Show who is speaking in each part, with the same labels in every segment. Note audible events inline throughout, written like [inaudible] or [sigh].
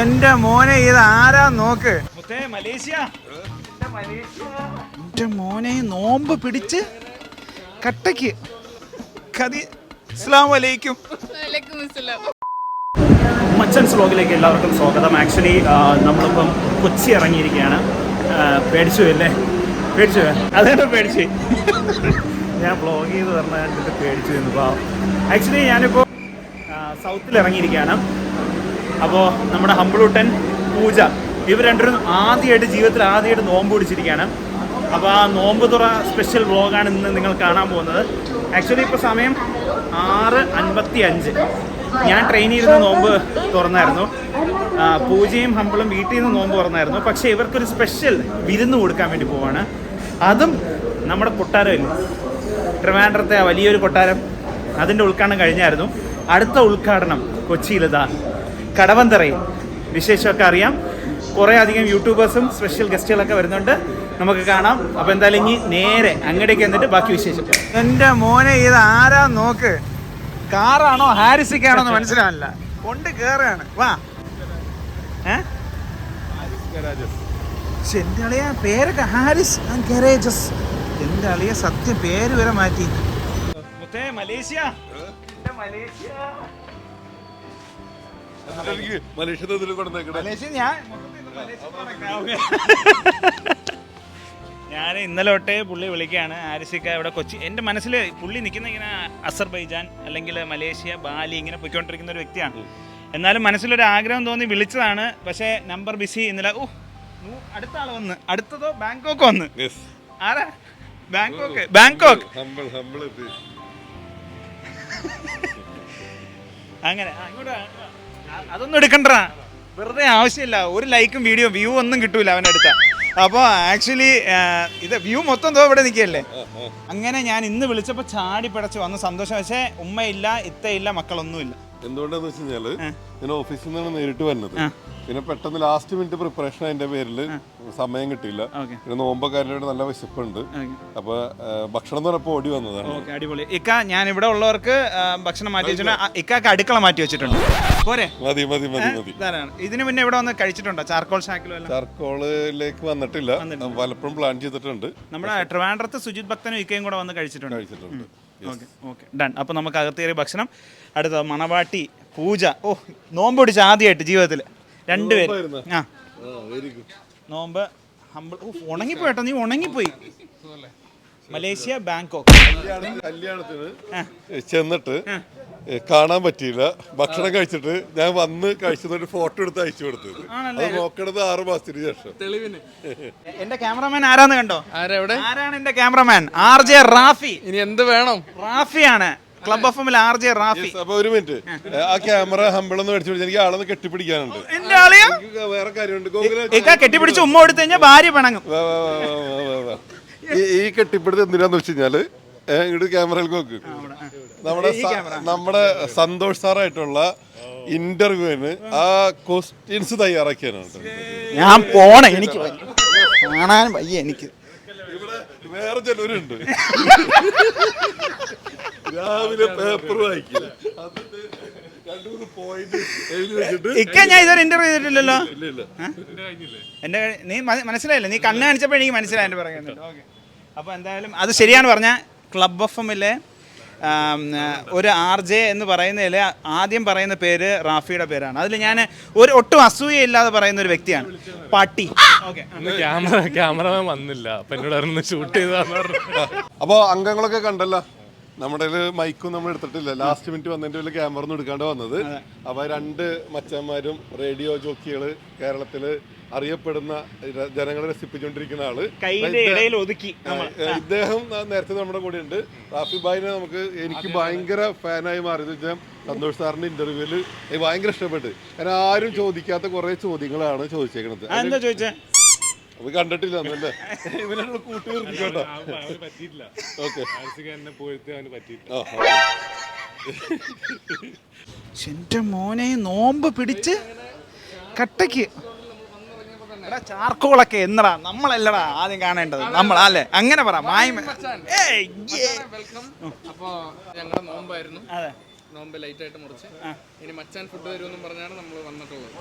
Speaker 1: എന്റെ മോനെ ഇത് ആരാ നോക്ക്. മലേഷ്യ? എന്റെ മോനെ നോമ്പ് പിടിച്ച് കട്ടയ്ക്ക്. കതി. ഇസ്ലാം വലൈക്കും
Speaker 2: മച്ചൻസ് വ്ലോഗിലേക്ക് എല്ലാവർക്കും സ്വാഗതം. ആക്ച്വലി നമ്മളിപ്പം കൊച്ചി ഇറങ്ങിയിരിക്കുകയാണ്. പേടിച്ചു അല്ലേ? പേടിച്ചു? അതേട്ടോ പേടിച്ചു? ഞാൻ ബ്ലോഗ് ചെയ്ത് പറഞ്ഞിട്ട് പേടിച്ചു ഇന്നിപ്പോൾ ആക്ച്വലി ഞാനിപ്പോൾ സൗത്തിൽ ഇറങ്ങിയിരിക്കുകയാണ്. അപ്പോൾ നമ്മുടെ ഹമ്പിളൂട്ടൻ പൂജ ഇവർ രണ്ടുപേരും ആദ്യമായിട്ട് ജീവിതത്തിൽ ആദ്യമായിട്ട് നോമ്പ് പിടിച്ചിരിക്കുകയാണ്. അപ്പോൾ ആ നോമ്പ് തുറ സ്പെഷ്യൽ വ്ലോഗാണ് ഇന്ന് നിങ്ങൾ കാണാൻ പോകുന്നത്. ആക്ച്വലി ഇപ്പോൾ സമയം ആറ് അൻപത്തി അഞ്ച് ഞാൻ ട്രെയിനിൽ ഇരുന്ന് നോമ്പ് തുറന്നായിരുന്നു. പൂജയും ഹമ്പിളും വീട്ടിൽ നിന്ന് നോമ്പ് തുറന്നായിരുന്നു. പക്ഷേ ഇവർക്കൊരു സ്പെഷ്യൽ വിരുന്ന് കൊടുക്കാൻ വേണ്ടി പോവാണ്. അതും നമ്മുടെ കൊട്ടാരമില്ല ട്രിവാൻഡ്രത്തെ വലിയൊരു കൊട്ടാരം. അതിന്റെ ഉദ്ഘാടനം കഴിഞ്ഞായിരുന്നു. അടുത്ത ഉദ്ഘാടനം കൊച്ചിയിലിതാ കടവന്തറയിൽ. വിശേഷമൊക്കെ അറിയാം. കുറേ അധികം യൂട്യൂബേഴ്സും സ്പെഷ്യൽ ഗസ്റ്റുകളൊക്കെ വരുന്നുണ്ട്. നമുക്ക് കാണാം. അപ്പോൾ എന്തായാലും ഇനി നേരെ അങ്ങടേക്ക് എന്നിട്ട് ബാക്കി വിശേഷം
Speaker 1: എന്റെ മോനെ ഇത് ആരാ നോക്ക്. കാറാണോ ഹാരിസിക്കാണോ എന്ന് മനസ്സിലാവില്ല. കൊണ്ട് കേറാണ്. വാ. ഏ? അളിയ പേരൊക്കെ ഹാരിസ് ഗരേജസ്. എന്റെ അളിയ സത്യം പേര് വരെ മാറ്റി.
Speaker 2: മലേഷ്യ. മലേഷ്യ.
Speaker 1: മലേഷ്യ ഞാൻ
Speaker 2: ഞാൻ ഇന്നലെ തൊട്ടേ പുള്ളി വിളിക്കുകയാണ് ആരിസിക്ക ഇവിടെ കൊച്ചി എന്റെ മനസ്സിൽ പുള്ളി നിൽക്കുന്ന ഇങ്ങനെ അസർബൈജാൻ അല്ലെങ്കിൽ മലേഷ്യ ബാലി ഇങ്ങനെ പോയിക്കൊണ്ടിരിക്കുന്ന ഒരു വ്യക്തിയാണ്. എന്നാലും മനസ്സിലൊരു ആഗ്രഹം തോന്നി വിളിച്ചതാണ്. പക്ഷേ നമ്പർ ബിസി ഇന്നലെ ഓ നൂ- അടുത്ത ആൾ വന്ന്. അടുത്തതോ ബാങ്കോക്ക് വന്ന്. ആരാ? ബാങ്കോക്ക്. ബാങ്കോക്ക്. അങ്ങനെ. ആ, ഇങ്ങോട്ട് ഇങ്ങോട്ട് വാ. ആ, അതൊന്നും എടുക്കണ്ട. വെറുതെ ആവശ്യമില്ല. ഒരു ലൈക്കും വീഡിയോ വ്യൂ ഒന്നും കിട്ടൂല അവന്റെ അടുത്ത. അപ്പോൾ ആക്ച്വലി ഇത് വ്യൂ മൊത്തം തോ ഇവിടെ നിൽക്കുകയല്ലേ? അങ്ങനെ ഞാൻ ഇന്ന് വിളിച്ചപ്പോൾ ചാടി പിടച്ച് വന്ന്. സന്തോഷം. പക്ഷേ ഉമ്മയില്ല ഇത്തയില്ല മക്കളൊന്നുമില്ല.
Speaker 3: എന്തുകൊണ്ടാന്ന് വെച്ച്
Speaker 2: കഴിഞ്ഞാൽ
Speaker 3: ഞാൻ ഓഫീസിൽ നിന്നാണ് നേരിട്ട് വരുന്നത്. പിന്നെ പെട്ടെന്ന് ലാസ്റ്റ് മിനിറ്റ് പ്രിപ്പറേഷൻ അതിന്റെ പേരിൽ സമയം കിട്ടിയില്ല. പിന്നെ നോമ്പക്കാരുടെ നല്ല വിശപ്പുണ്ട്. അപ്പൊ ഭക്ഷണം എന്ന് പറഞ്ഞപ്പോ ഓടി വന്നതാണ്.
Speaker 2: അടിപൊളി. ഇക്ക ഞാൻ ഇവിടെ ഉള്ളവർക്ക് ഭക്ഷണം മാറ്റി വെച്ചിട്ടുണ്ട്. ഇക്കാക്ക് അടുക്കള മാറ്റി വെച്ചിട്ടുണ്ട്. പോരെ?
Speaker 3: മതി മതി മതി മതി.
Speaker 2: ഇതിനു മുന്നേ ഇവിടെ വന്ന് കഴിച്ചിട്ടുണ്ടോ? ചാർക്കോൾ ഷാക്കിലും
Speaker 3: ചാർക്കോളിലേക്ക് വന്നിട്ടില്ല.
Speaker 2: വന്നിട്ടില്ല.
Speaker 3: പലപ്പോഴും പ്ലാൻ ചെയ്തിട്ടുണ്ട്.
Speaker 2: നമ്മുടെ ട്രിവാൻഡ്രത്ത് സുജിത് ഭക്തനും ഇക്കയും കൂടെ വന്ന് കഴിച്ചിട്ടുണ്ട്.
Speaker 3: കഴിച്ചിട്ടുണ്ട്.
Speaker 2: ഓക്കെ ഓക്കെ ഡൺ അപ്പോൾ നമുക്ക് അകത്തേറിയ ഭക്ഷണം. അടുത്ത മണവാട്ടി പൂജ. ഓ നോമ്പ് പിടിച്ച ആദ്യമായിട്ട് ജീവിതത്തിൽ രണ്ടുപേര്
Speaker 3: പേര്.
Speaker 2: ആ.
Speaker 3: വെരി ഗുഡ്
Speaker 2: നോമ്പ് ഹമ്പിൾ ഉണങ്ങിപ്പോയിട്ടോ? നീ ഉണങ്ങിപ്പോയി. Malaysia Bangkok.
Speaker 3: കല്യാണത്തിന് ചെന്നിട്ട് കാണാൻ പറ്റിയില്ല. ഭക്ഷണം കഴിച്ചിട്ട് ഞാൻ വന്ന് കഴിച്ചതൊരു ഫോട്ടോ എടുത്ത് അയച്ചു കൊടുത്തത് അത് നോക്കണത് ആറ് മാസത്തിന് ശേഷം.
Speaker 2: എന്റെ ക്യാമറമാൻ ആരാന്ന് കണ്ടോ?
Speaker 4: ആരെവിടെ
Speaker 2: ആരാണ് എന്റെ ക്യാമറമാൻ? R J Rafi.
Speaker 4: ഇനി എന്ത് വേണം?
Speaker 2: റാഫിയാണ്. ക്ലബ് ഓഫ് എമ്മിൽ ആർ ജെ റാഫി.
Speaker 3: അപ്പൊ ഒരു മിനിറ്റ് ആ. ക്യാമറ ഹമ്പിളൊന്ന് മേടിച്ചു പിടിച്ച് എനിക്ക് ആളൊന്ന് കെട്ടിപ്പിടിക്കാനുണ്ട്.
Speaker 2: എന്റെ ആളിയാ?
Speaker 3: എനിക്ക് വേറെ കാര്യമുണ്ട്.
Speaker 2: ഇക്ക കെട്ടിപ്പിടിച്ച് ഉമ്മ കൊടുത്തു കഴിഞ്ഞാൽ ഭാര്യ പിണങ്ങും.
Speaker 3: വാ, വാ, വാ, വാ, വാ, വാ. ഈ- ഈ കെട്ടിപ്പിടുത്ത് എന്തിനാന്ന് വെച്ച് കഴിഞ്ഞാൽ ഏ, ഇങ്ങോട്ട് ക്യാമറയിൽ നോക്ക്. നമ്മുടെ സ- നമ്മുടെ സന്തോഷ് സാറായിട്ടുള്ള ഇന്റർവ്യൂവിന് ആ ക്വസ്റ്റ്യൻസ് തയ്യാറാക്കിയാണ്
Speaker 1: ഞാൻ പോണേ എനിക്ക് വയ്യ. കാണാൻ വയ്യ എനിക്ക്.
Speaker 3: ഇവിടെ വേറെ ചിലരുണ്ട്. [laughs] രാവിലെ പേപ്പർ വായിക്കില്ല.
Speaker 2: ഇക്ക ഞാൻ ഇതുവരെ ഇന്റർവ്യൂ ചെയ്തിട്ടില്ലല്ലോ?
Speaker 3: ഇല്ല ഇല്ല
Speaker 2: ഏ? എന്റെ നീ മനസ്സിലായില്ല? നീ കണ്ണ് കാണിച്ചപ്പോൾ എനിക്ക് മനസ്സിലായി എന്റെ പറയുന്നത് അപ്പൊ അപ്പോൾ എന്തായാലും അത് ശരിയാണ് പറഞ്ഞ ക്ലബ് എഫ് എമ്മിലെ ഒരു ആർ ജെ എന്ന് പറയുന്നതിൽ ആദ്യം പറയുന്ന പേര് റാഫിയുടെ പേരാണ്. അതിൽ ഞാൻ ഒരു ഒട്ടും അസൂയയില്ലാതെ പറയുന്ന ഒരു വ്യക്തിയാണ്. പാട്ടി. ഓക്കെ.
Speaker 5: ക്യാമറ ക്യാമറമാൻ വന്നില്ല. അപ്പൊ എന്നോട് ഷൂട്ട് ചെയ്താന്ന്
Speaker 3: അപ്പോൾ അംഗങ്ങളൊക്കെ കണ്ടല്ലോ? നമ്മുടെ മൈക്കും നമ്മൾ എടുത്തിട്ടില്ല. ലാസ്റ്റ് മിനിറ്റ് വന്നതിന്റെ വലിയ ക്യാമറ ഒന്നും എടുക്കാണ്ട് വന്നത്. അപ്പൊ രണ്ട് മച്ചന്മാരും റേഡിയോ ജോക്കികൾ കേരളത്തിൽ അറിയപ്പെടുന്ന ജനങ്ങളെ രസിപ്പിച്ചുകൊണ്ടിരിക്കുന്ന
Speaker 2: ആൾ. ഒതുക്കി
Speaker 3: ഇദ്ദേഹം നേരത്തെ നമ്മുടെ കൂടെ ഉണ്ട്. റാഫി ഭായിനെ നമുക്ക് എനിക്ക് ഭയങ്കര ഫാനായി മാറിയത് വെച്ചാൽ സന്തോഷ് സാറിന്റെ ഇന്റർവ്യൂവിൽ ഭയങ്കര ഇഷ്ടപ്പെട്ട്. കാരണം ആരും ചോദിക്കാത്ത കുറെ ചോദ്യങ്ങളാണ്
Speaker 2: ചോദിച്ചേക്കുന്നത്
Speaker 3: അത് കണ്ടിട്ടില്ല എന്നല്ലേ [laughs] ഇവനാണ് കൂട്ടി നിർത്തിക്കോട്ടോ
Speaker 5: അവന് പറ്റിയിട്ടില്ല.
Speaker 3: ഓക്കെ.
Speaker 5: എന്നെ പോയിട്ട് അവന് പറ്റിയിട്ടില്ല.
Speaker 1: എന്റെ മോനെ നോമ്പ് പിടിച്ച് കട്ടയ്ക്ക്.
Speaker 2: എടാ ചാർക്കോളൊക്കെ എന്നടാ നമ്മളല്ലടാ ആദ്യം കാണേണ്ടത്. നമ്മൾ അല്ലെ? അങ്ങനെ പറ മായ്മ. ഏയ്, yeah.
Speaker 4: വെൽക്കം അപ്പോ ഞങ്ങളുടെ നോമ്പായിരുന്നു.
Speaker 2: അതെ.
Speaker 4: നോമ്പ് ലൈറ്റ് ആയിട്ട് മുറിച്ച്. ഇനി മച്ചാൻ ഫുഡ് തരുമെന്നും പറഞ്ഞാണ് നമ്മൾ വന്നിട്ടുള്ളത്.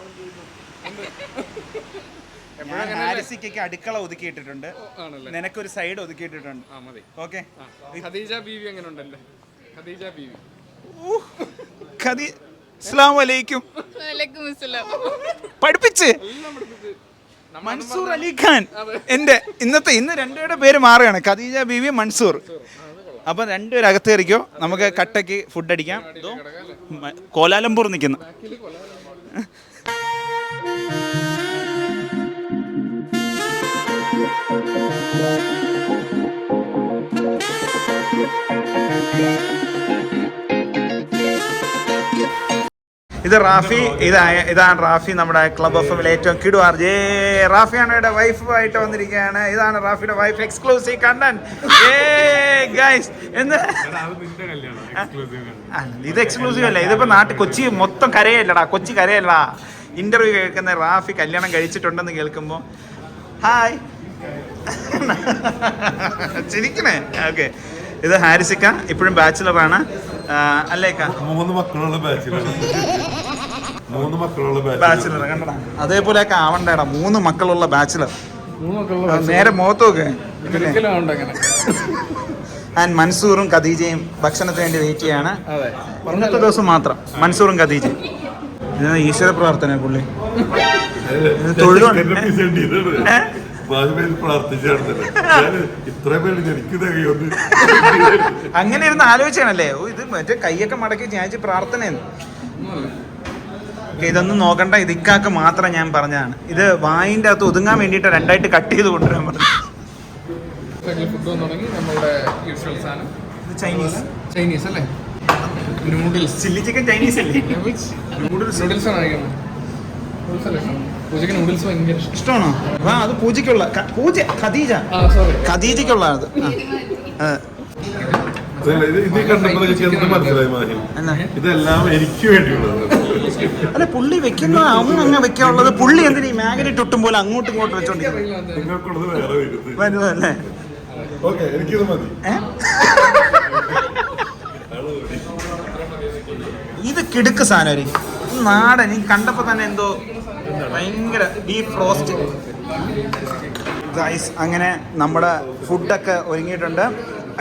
Speaker 4: [laughs]
Speaker 2: ഹാരിസിക്കൊക്കെ അടുക്കള ഒതുക്കിയിട്ടിട്ടുണ്ട്.
Speaker 4: ആണല്ലേ?
Speaker 2: നിനക്കൊരു സൈഡ് ഒതുക്കിയിട്ടിട്ടുണ്ട്.
Speaker 4: ആ മതി.
Speaker 2: ഓക്കെ.
Speaker 4: ഖദീജ ബീവി എങ്ങനെ ഉണ്ടല്ലേ? ഖദീജ ബീവി.
Speaker 2: ഖദി അസ്സലാമു അലൈക്കും.
Speaker 1: വലൈക്കും
Speaker 2: പഠിപ്പിച്ച്. മൻസൂർ അലി ഖാൻ. എന്റെ ഇന്നത്തെ ഇന്ന് രണ്ടുപേരുടെ പേര് മാറുകയാണ്. ഖദീജ ബീവി മൻസൂർ. അപ്പൊ രണ്ടുപേരും അകത്ത് കയറിക്കോ. നമുക്ക് കട്ടക്ക് ഫുഡ് അടിക്കാം. കോലാലംപൂർ നിൽക്കുന്നു. ഇത് റാഫി ഇതായ ഇതാണ് റാഫി നമ്മുടെ ക്ലബ് ഓഫ് ഏറ്റവും കിടുവാർ. ജേ റാഫിയാണ് ഇവിടെ വൈഫ് ആയിട്ട് വന്നിരിക്കുകയാണ്. ഇതാണ് റാഫിയുടെ വൈഫ് എക്സ്ക്ലൂസീവ് കണ്ടന്റ് ഗൈസ് എന്ന്? ഇത് എക്സ്ക്ലൂസീവ് അല്ല. ഇതിപ്പോ നാട്ടിൽ കൊച്ചി മൊത്തം കരയല്ലടാ കൊച്ചി കരയല്ലടാ. ഇന്റർവ്യൂ കേൾക്കുന്ന റാഫി കല്യാണം കഴിച്ചിട്ടുണ്ടെന്ന് കേൾക്കുമ്പോൾ ഹായ് [laughs] ചിരിക്കണേ? ഓക്കെ ഇത് ഹാരിസിക്ക ഇപ്പോഴും ബാച്ചിലറാണ് അല്ലേക്ക?
Speaker 3: മൂന്ന് മക്കളുള്ള ബാച്ചിലർ മൂന്ന് മക്കളുള്ള
Speaker 2: ബാച്ചിലർ കണ്ടടാ. അതേപോലെ ഒക്കെ ആവണ്ടേടാ. മൂന്ന് മക്കളുള്ള ബാച്ചിലർ നേരെ മുഖത്ത് നോക്ക്.
Speaker 4: ഒരിക്കലും ഉണ്ട് അങ്ങനെ.
Speaker 2: ആൻഡ് മൻസൂറും ഖദീജയും ഭക്ഷണത്തിന് വേണ്ടി വെയിറ്റ് ചെയ്യാണ്.
Speaker 4: അതെ.
Speaker 2: ഇന്നത്തെ ദിവസം മാത്രം. മൻസൂറും ഖദീജയും. ഇത് ഈശ്വര പ്രാർത്ഥന പുള്ളി.
Speaker 3: ഇത്ര പേര് എനിക്ക് തികയൊന്ന്.
Speaker 2: അങ്ങനെ ഇരുന്ന് ആലോചിച്ചാണല്ലേ? ഓ ഇത് മറ്റേ കൈയൊക്കെ മടക്കി ഞാൻ പ്രാർത്ഥനയെന്ന് ഇതൊന്നും നോക്കണ്ട. ഇത് ഇക്കാക്ക് മാത്രം ഞാൻ പറഞ്ഞതാണ്. ഇത് വായിന്റെ അകത്ത് ഒതുങ്ങാൻ വേണ്ടിയിട്ട് രണ്ടായിട്ട് കട്ട് ചെയ്ത് കൊണ്ടുവരാൻ പറഞ്ഞു. ചൈനീസ്
Speaker 4: ചൈനീസ് അല്ലേ? നൂഡിൽസ്
Speaker 2: ചില്ലി ചിക്കൻ ചൈനീസ് അല്ലേ? നൂഡിൽസ്
Speaker 4: നൂഡിൽസ് ആണ് കഴിക്കുന്നത്.
Speaker 2: ഇഷ്ടമാണോ? ആ അത് പൂജയ്ക്കുള്ള. പൂജ ഖദീജ.
Speaker 4: ആ സോറി
Speaker 2: ഖദീജയ്ക്കുള്ള അത്?
Speaker 3: ഇതെല്ലാം എനിക്ക് വേണ്ടിയുള്ളത്
Speaker 2: അല്ല പുള്ളി വെക്കുന്ന അങ്ങ് അങ്ങ് വെക്കാനുള്ളത് പുള്ളി എന്തിനാ ഈ മാഗ്നറ്റ് ഒട്ടും പോലെ അങ്ങോട്ടും ഇങ്ങോട്ടും വെച്ചോണ്ടിരിക്കുന്നത്
Speaker 3: നിങ്ങൾക്കുള്ളത് വേറെ വരുന്നത്.
Speaker 2: വരുന്നതല്ലേ?
Speaker 3: ഓക്കെ എനിക്കിത് മതി.
Speaker 2: ഇത് കിടുക്ക് സാധനമായിരിക്കും ഇത് നാടൻ ഈ കണ്ടപ്പോ തന്നെ എന്തോ ഭയങ്കര ബീഫ് റോസ്റ്റ് ഗൈസ് അങ്ങനെ നമ്മുടെ ഫുഡൊക്കെ ഒരുങ്ങിയിട്ടുണ്ട്.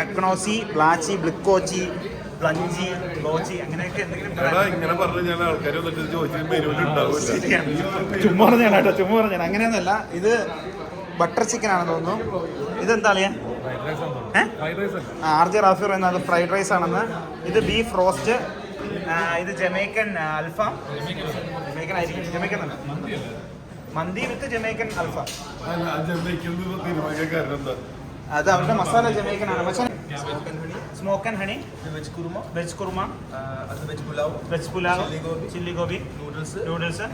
Speaker 2: അക്നോസി ബ്ലാച്ചി ബ്ലിക്കോച്ചി അങ്ങനെയൊന്നല്ല ബ്ലോച്ചി അങ്ങനെയൊക്കെ എന്തെങ്കിലും. [laughs] ചുമ്മാ പറഞ്ഞാണ് കേട്ടോ ചുമ്മാ പറഞ്ഞാണ് അങ്ങനെയൊന്നുമല്ല ഇത് ബട്ടർ ചിക്കൻ ആണെന്ന് തോന്നുന്നു. ഇതെന്താ അറിയാ ആർ ജെ റാഫി പറയുന്നത് അത് ഫ്രൈഡ് റൈസ് ആണെന്ന്. ഇത് ബീഫ് റോസ്റ്റ് ഇത് ജമൈക്കൻ അൽഫാം. ജമൈക്കൻ ആയിരിക്കും. ജമൈക്കൻ അല്ല മന്തി വിത്ത് ജമൈക്കൻ അൽഫാം. അത് അവരുടെ മസാല ജമൈക്കൻ ആണ്. പക്ഷേ smoke and honey veg kurma veg kurma veg pulao veg pulao chilli gobi noodles noodles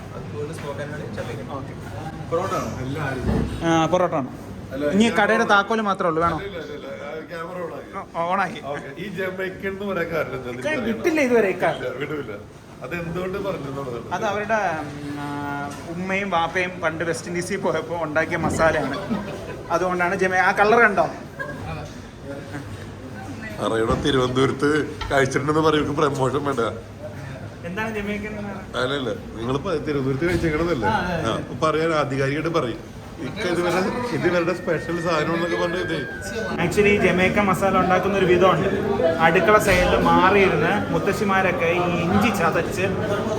Speaker 2: okay parotta ആണ്? ഇനി കടയുടെ താക്കോൽ മാത്രമേ ഉള്ളൂ. വേണോ?
Speaker 3: ക്യാമറ ഓണാക്കി. ഈ ജമൈക്കൻ എന്ന് പറയാൻ കാരണം
Speaker 2: ഇതുവരെ
Speaker 3: അത് എന്തുകൊണ്ട് പറഞ്ഞു
Speaker 2: അത് അവരുടെ ഉമ്മയും വാപ്പയും പണ്ട് വെസ്റ്റ് ഇൻഡീസിൽ പോയപ്പോൾ ഉണ്ടാക്കിയ മസാലയാണ്. അതുകൊണ്ടാണ് ജമ ആ കളർ കണ്ടോ?
Speaker 3: അറിയണം തിരുവനന്തപുരത്ത് കഴിച്ചിട്ടുണ്ടെന്ന് പറയുമ്പോൾ പ്രമോഷൻ വേണ്ട.
Speaker 2: എന്താണ് ജമൈക്കൻ എന്ന്
Speaker 3: അല്ലല്ല നിങ്ങൾ തിരുവനന്തപുരത്ത് കഴിച്ചേക്കണതല്ലേ? പറയാൻ ആധികാരികമായിട്ട് പറയും. ഇതുവരെ ഇതുവരുടെ സ്പെഷ്യൽ സാധനം എന്നൊക്കെ പറഞ്ഞത്
Speaker 2: ആക്ച്വലി ജമൈക്ക മസാല ഉണ്ടാക്കുന്ന ഒരു വിധമുണ്ട്. അടുക്കള സൈഡിൽ മാറിയിരുന്ന് മുത്തശ്ശിമാരൊക്കെ ഈ ഇഞ്ചി ചതച്ച്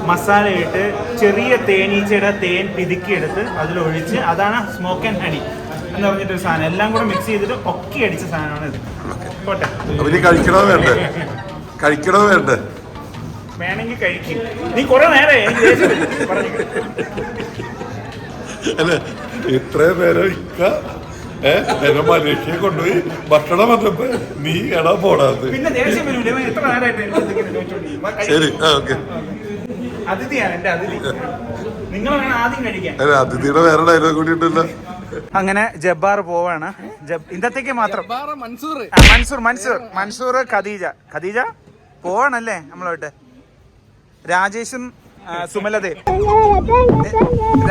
Speaker 2: മസാല ഇട്ട് ചെറിയ തേനീച്ചയുടെ തേൻ പിതുക്കിയെടുത്ത് അതിലൊഴിച്ച് അതാണ് സ്മോക്ക് ആൻഡ് ഹണി എന്ന് പറഞ്ഞിട്ടൊരു സാധനം. എല്ലാം കൂടെ മിക്സ് ചെയ്തിട്ട് ഒക്കെ അടിച്ച സാധനമാണ് ഇത്. പോട്ടെ.
Speaker 3: വേണ്ടേ? കഴിക്കണോ വേണ്ടേ?
Speaker 2: വേണമെങ്കിൽ കഴിക്കും. നീ കുറെ നേരെ
Speaker 3: ഇത്രയും നേരം ഇക്ക. ഏഹ് എന്നെ മലേഷ്യയെ കൊണ്ടുപോയി ഭക്ഷണം വന്നപ്പോ നീ എടാ പോടാത്. ശരി ആ ഓക്കെ. അതിഥിയുടെ വേറെ ഡയലോഗ് കൂടി ഉണ്ടല്ലോ.
Speaker 2: അങ്ങനെ ജബ്ബാർ പോവാണ്. ജബ് ഇന്നത്തേക്ക് മാത്രം.
Speaker 4: മൻസൂർ.
Speaker 2: ആ, മൻസൂർ മൻസൂർ മൻസൂർ ഖദീജ. ഖദീജ പോവാണല്ലേ നമ്മളോട്ട്? രാജേഷും സുമലതയും.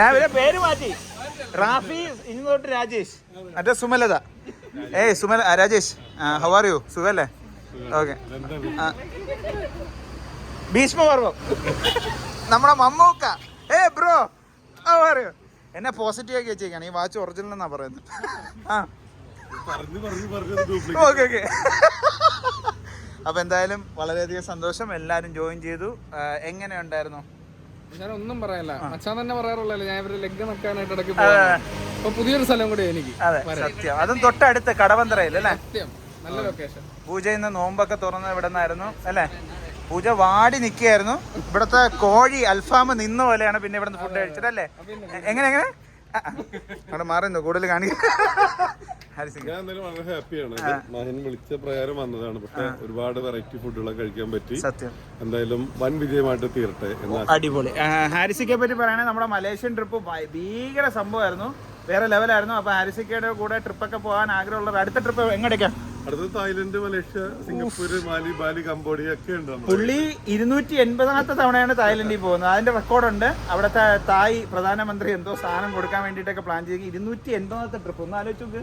Speaker 2: രാവിലെ പേര് മാറ്റി. റാഫി ഇനി തൊട്ട് രാജേഷ്. മറ്റേ സുമലത. ഏയ് Sumala Rajesh. How are you സുഖല്ലേ? ഓക്കെ ഭീഷ്മപർവം. നമ്മുടെ മമ്മൂക്ക. ഏ ബ്രോ ഹൗ ആർ യു എന്നെ പോസിറ്റീവ് ആക്കി വെച്ചേക്കാണ്. ഈ വാച്ച് ഒറിജിനൽ എന്നാ പറയുന്നത്. ആ. ഓക്കെ ഓക്കെ അപ്പൊ എന്തായാലും വളരെയധികം സന്തോഷം. എല്ലാരും ജോയിൻ ചെയ്തു. എങ്ങനെ ഉണ്ടായിരുന്നു?
Speaker 4: ഞാൻ ഒന്നും പറയാനില്ല മച്ചാൻ തന്നെ പറയാറുള്ളല്ലോ ഞാൻ ഇവരുടെ ലെഗ് നക്കാനായിട്ട് ഇടയ്ക്ക് അപ്പൊ പുതിയൊരു സ്ഥലം കൂടി എനിക്ക്
Speaker 2: അതെ സത്യം. അതും തൊട്ടടുത്ത് കടവന്തറയിൽ അല്ലേ?
Speaker 4: സത്യം. നല്ല ലൊക്കേഷൻ
Speaker 2: പൂജ ഇന്ന് നോമ്പൊക്കെ തുറന്ന് ഇവിടെ നിന്നായിരുന്നു അല്ലേ? പൂജ വാടി നിൽക്കുകയായിരുന്നു. ഇവിടുത്തെ കോഴി അൽഫാം നിന്ന പോലെയാണ് പിന്നെ ഇവിടുന്ന് ഫുഡ് കഴിച്ചത് അല്ലേ? എങ്ങനെ എങ്ങനെ. അവിടെ മാറുന്നു കൂടുതൽ
Speaker 3: ഞാൻ വളരെ ഹാപ്പിയാണ്. മഹൻ വിളിച്ച പ്രകാരം വന്നതാണ്. പക്ഷെ ഒരുപാട് വെറൈറ്റി ഫുഡുകളൊക്കെ കഴിക്കാൻ പറ്റി.
Speaker 2: സത്യം.
Speaker 3: എന്തായാലും വൻ വിജയമായിട്ട് തീരട്ടെ
Speaker 2: അടിപൊളി. ഹാരിസിക്കെ പറ്റി പറയുകയാണെങ്കിൽ നമ്മുടെ മലേഷ്യൻ ട്രിപ്പ് ഭീകര സംഭവമായിരുന്നു. വേറെ ലെവലായിരുന്നു അപ്പൊ ഹാരിസിക്കയുടെ കൂടെ ട്രിപ്പൊക്കെ പോകാൻ ആഗ്രഹമുള്ളത് അടുത്ത ട്രിപ്പ് എങ്ങോട്ടേക്കാ
Speaker 3: അടുത്തത് Thailand Malaysia Singapore Mali Bali Cambodia ഒക്കെ ഉണ്ട്
Speaker 2: പുള്ളി ഇരുന്നൂറ്റി എൺപതാമത്തെ തവണയാണ് തായ്ലൻഡിൽ പോകുന്നത്. അതിന്റെ റെക്കോർഡുണ്ട്. അവിടുത്തെ തായ് പ്രധാനമന്ത്രി എന്തോ സാധനം കൊടുക്കാൻ വേണ്ടിട്ടൊക്കെ പ്ലാൻ ചെയ്ത് ഇരുന്നൂറ്റി എൺപതാമത്തെ ട്രിപ്പ് ഒന്ന് ആലോചിച്ച് നോക്ക്.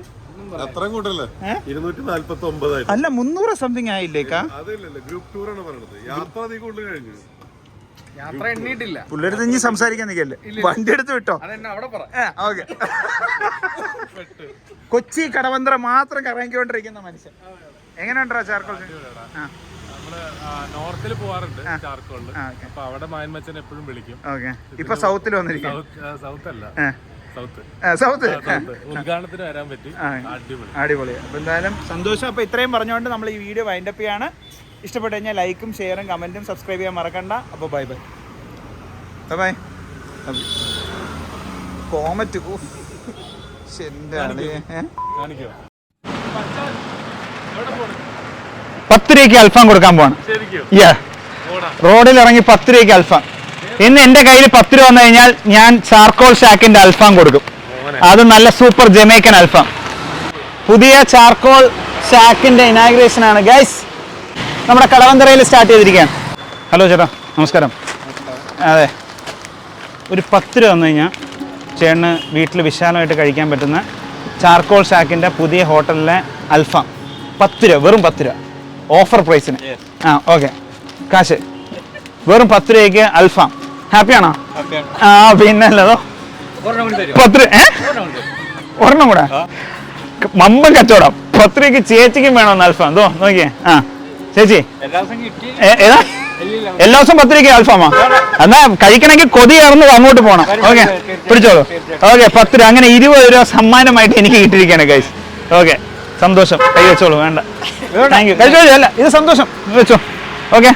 Speaker 3: അത്രയും കൂട്ടല്ലേ
Speaker 2: ഏ?
Speaker 3: ഇരുന്നൂറ്റി നാല്പത്തി ഒമ്പതായി
Speaker 2: അല്ല മുന്നൂറ് സംതിങ് ആയില്ലേക്കാ?
Speaker 3: ഗ്രൂപ്പ് ടൂർ ആണ് പറയുന്നത് യാത്ര അധികം കൂടുതൽ കഴിഞ്ഞു.
Speaker 4: യാത്ര എണ്ണീട്ടില്ല.
Speaker 2: പുള്ളിയുടെ ഇനി സംസാരിക്കാൻ നിൽക്കല്ലേ വണ്ടി എടുത്ത് വിട്ടോ?
Speaker 4: അതെന്നെ അവിടെ പറ.
Speaker 2: ഓക്കെ. കൊച്ചി കടവന്ത്ര മാത്രം കറങ്ങിക്കൊണ്ടിരിക്കുന്ന മനുഷ്യൻ. എങ്ങനെയുണ്ടോ ചാർക്കോൾ
Speaker 5: നോർത്തിൽ പോവാറുണ്ട്
Speaker 2: okay.
Speaker 5: അപ്പൊ അവിടെ മായൻമച്ചൻ എപ്പോഴും വിളിക്കും.
Speaker 2: ഓക്കെ. ഇപ്പൊ സൗത്തിൽ വന്നിരിക്കും.
Speaker 5: സൗത്ത് അല്ല സൗത്ത്. ഉദ്ഘാടനത്തിന് വരാൻ പറ്റി. അടിപൊളി.
Speaker 2: അടിപൊളി. അപ്പോൾ എന്തായാലും സന്തോഷം. അപ്പൊ ഇത്രയും പറഞ്ഞുകൊണ്ട് നമ്മൾ ഈ വീഡിയോ വൈൻഡപ്പ് ചെയ്യാണ്. ഇഷ്ടപ്പെട്ട് കഴിഞ്ഞാൽ ലൈക്കും ഷെയറും കമന്റും സബ്സ്ക്രൈബ് ചെയ്യാൻ മറക്കണ്ട. അപ്പോൾ ബൈ ബൈ. By comet.
Speaker 6: പത്ത് രൂപയ്ക്ക് അൽഫാം കൊടുക്കാൻ പോവാണ്.
Speaker 5: ശരിക്കും?
Speaker 6: യാ റോഡിൽ ഇറങ്ങി പത്ത് രൂപയ്ക്ക് അൽഫാം. ഇന്ന് എന്റെ കയ്യിൽ പത്ത് രൂപ വന്നു കഴിഞ്ഞാൽ ഞാൻ ചാർക്കോൾ ഷാക്കിന്റെ അൽഫാം കൊടുക്കും. അത് നല്ല സൂപ്പർ ജമൈക്കൻ അൽഫാം. പുതിയ ചാർക്കോൾ ഷാക്കിന്റെ ഇനാഗ്രേഷൻ ആണ്. ഗൈസ് നമ്മുടെ കടവന്തറയിൽ സ്റ്റാർട്ട് ചെയ്തിരിക്കുകയാണ്. ഹലോ ചേട്ടാ നമസ്കാരം. അതെ. ഒരു പത്ത് രൂപ വന്നു കഴിഞ്ഞാൽ ചേട്ടന് വീട്ടിൽ വിശാലമായിട്ട് കഴിക്കാൻ പറ്റുന്ന ചാർക്കോൾ ഷാക്കിന്റെ പുതിയ ഹോട്ടലിലെ അൽഫാം. പത്ത് രൂപ വെറും പത്ത് രൂപ. ഓഫർ പ്രൈസിന് ആ ഓക്കെ കാശ്. വെറും പത്ത് രൂപയ്ക്ക് അൽഫാം. ഹാപ്പിയാണോ ആ പിന്നെ അല്ലതോ പത്ത് രൂപ ഒരെണ്ണം കൂടെ? മമ്പൻ കച്ചവടം. പത്ത് രൂപയ്ക്ക് ചേച്ചിക്കും വേണമെന്ന് അൽഫാം? എന്തോ നോക്കിയേ. ആ. ചേച്ചി ഏതാ? എല്ലാ ദിവസവും പത്ത് രൂപയ്ക്ക് അൽഫാമാ. എന്നാ കഴിക്കണമെങ്കിൽ കൊതി ഇറന്ന് അങ്ങോട്ട് പോകണം ഓക്കെ പിടിച്ചോളൂ. ഓക്കെ പത്ത് രൂപ അങ്ങനെ ഇരുപത് രൂപ സമ്മാനമായിട്ട് എനിക്ക് കിട്ടിയിരിക്കുകയാണ് ഗൈസ് ഓക്കെ സന്തോഷം. കൈ വെച്ചോളൂ വേണ്ട. താങ്ക് യു കഴിച്ചോളൂ അല്ല ഇത് സന്തോഷം. വെച്ചോ. ഓക്കെ.